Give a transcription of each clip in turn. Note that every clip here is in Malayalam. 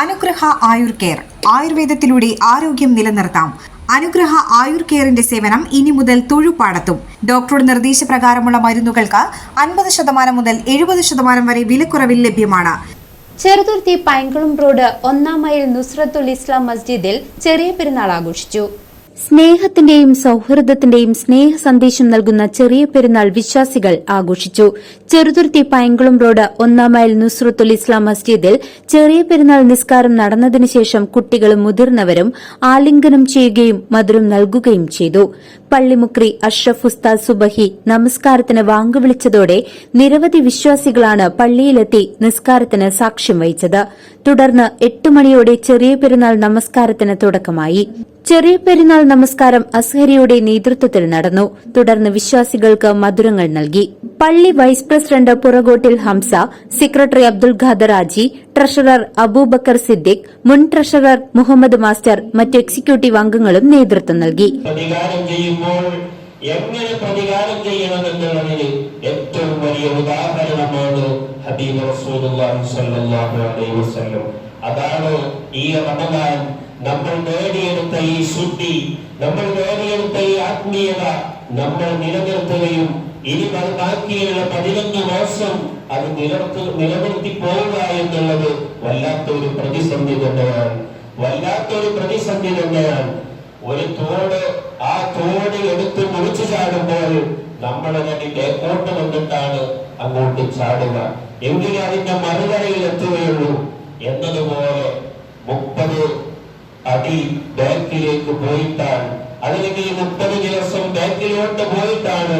അനുഗ്രഹ ആയുർ കെയർ. ആയുർവേദത്തിലൂടെ ആരോഗ്യം നിലനിർത്താം. അനുഗ്രഹ ആയുർ കെയറിന്റെ സേവനം ഇനി മുതൽ തൊഴുപാടത്തും. ഡോക്ടറുടെ നിർദ്ദേശപ്രകാരമുള്ള മരുന്നുകൾക്ക് അൻപത് ശതമാനം മുതൽ എഴുപത് ശതമാനം വരെ വിലക്കുറവിൽ ലഭ്യമാണ്. ചെറുതുരുത്തി പൈങ്കുളം റോഡ് ഒന്നാം മൈൽ നുസ്രത്തുൽ ഇസ്ലാം മസ്ജിദിൽ ചെറിയ പെരുന്നാൾ ആഘോഷിച്ചു. സ്നേഹത്തിന്റെയും സൌഹൃദത്തിന്റെയും സ്നേഹ സന്ദേശം നൽകുന്ന ചെറിയ പെരുന്നാൾ വിശ്വാസികൾ ആഘോഷിച്ചു. ചെറുതുർത്തി പയങ്കുളം റോഡ് ഒന്നാം മൈൽ നുസ്രത്തുൽ ഇസ്ലാം മസ്ജിദിൽ ചെറിയ പെരുന്നാൾ നിസ്കാരം നടന്നതിനുശേഷം കുട്ടികളും മുതിർന്നവരും ആലിംഗനം ചെയ്യുകയും മധുരം നൽകുകയും ചെയ്തു. പള്ളിമുക്രി അഷ്റഫ് ഉസ്താദ് സുബഹി നമസ്കാരത്തിന് വാങ്കുവിളിച്ചതോടെ നിരവധി വിശ്വാസികളാണ് പള്ളിയിലെത്തി നിസ്കാരത്തിന് സാക്ഷ്യം വഹിച്ചത്. തുടർന്ന് എട്ട് മണിയോടെ ചെറിയ പെരുന്നാൾ നമസ്കാരത്തിന് തുടക്കമായി. ചെറിയ പെരുന്നാൾ നമസ്കാരം അസ്ഹരിയുടെ നേതൃത്വത്തിൽ നടന്നു. തുടർന്ന് വിശ്വാസികൾക്ക് മധുരങ്ങൾ നൽകി. പള്ളി vice president Purakottil Hamsa secretary Abdul Khader Haji treasurer Abubakar Siddique മുൻ ട്രഷറർ മുഹമ്മദ് മാസ്റ്റർ മറ്റ് എക്സിക്യൂട്ടീവ് അംഗങ്ങളും നേതൃത്വം നൽകി. എങ്ങനെ പ്രതികാരം ചെയ്യണമെന്നുള്ളതിന് ഏറ്റവും വലിയ ഉദാഹരണമാണ് ഹബീബ് റസൂലുള്ളാഹി സ്വല്ലല്ലാഹു അലൈഹി വസല്ലം. അതാണ് ഈ റമദാൻ നമ്മൾ നേടിയെടുത്ത ഈ ശുദ്ധി നമ്മൾ നേടിയെടുത്ത ഈ ആത്മീയത നമ്മൾ നിലനിർത്തുകയും ഇനി ബാക്കിയുള്ള പതിനൊന്ന് മാസം അത് നിലനിർത്തി നിലനിർത്തി പോവുക എന്നുള്ളത് വല്ലാത്തൊരു പ്രതിസന്ധി തന്നെയാണ്. വല്ലാത്തൊരു പ്രതിസന്ധി തന്നെയാണ്. ഒരു തോട് ആ തോട് എടുത്ത് മുറിച്ചു ചാടുമ്പോൾ നമ്മൾ അതിന്റെ കോട്ട് വന്നിട്ടാണ് അങ്ങോട്ട് ചാടുക. എങ്കിലേ അതിന്റെ മറുകരയിൽ എത്തുകയുള്ളൂ. എന്നതുപോലെ മുപ്പത് അടി ബാക്കിലേക്ക് പോയിട്ടാണ്. അല്ലെങ്കിൽ മുപ്പത് ദിവസം ബാക്കിലോട്ട് പോയിട്ടാണ്.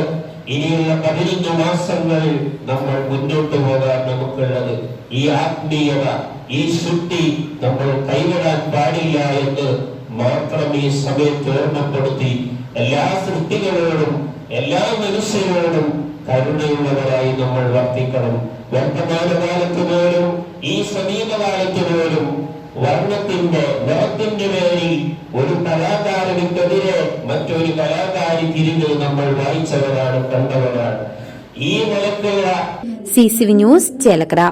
ഇനിയുള്ള പതിനഞ്ച് മാസങ്ങൾ നമ്മൾ മുന്നോട്ട് പോകാൻ നമുക്കുള്ളത്. ഈ ആത്മീയത ഈ ശുദ്ധി നമ്മൾ കൈവിടാൻ പാടില്ല എന്ന് മാത്രം ഈ സമയത്ത് ഓർമ്മപ്പെടുത്തി എല്ലാ സൃഷ്ടികളോടും എല്ലാ മനുഷ്യരോടും കരുണയുള്ളവരായി നമ്മൾ വർത്തിക്കണം. വർത്തമാനകാലത്ത് പോലും ഈ സമീപകാലത്ത് പോലും വർണത്തിന്റെ നിറത്തിന്റെ പേരിൽ ഒരു കലാകാരനുക്കെതിരെ മറ്റൊരു കലാകാരി തിരിഞ്ഞ് നമ്മൾ വായിച്ചവരാണ് കണ്ടവരാണ്. ഈ നിലക്കുള്ള C C V news Chelakkara.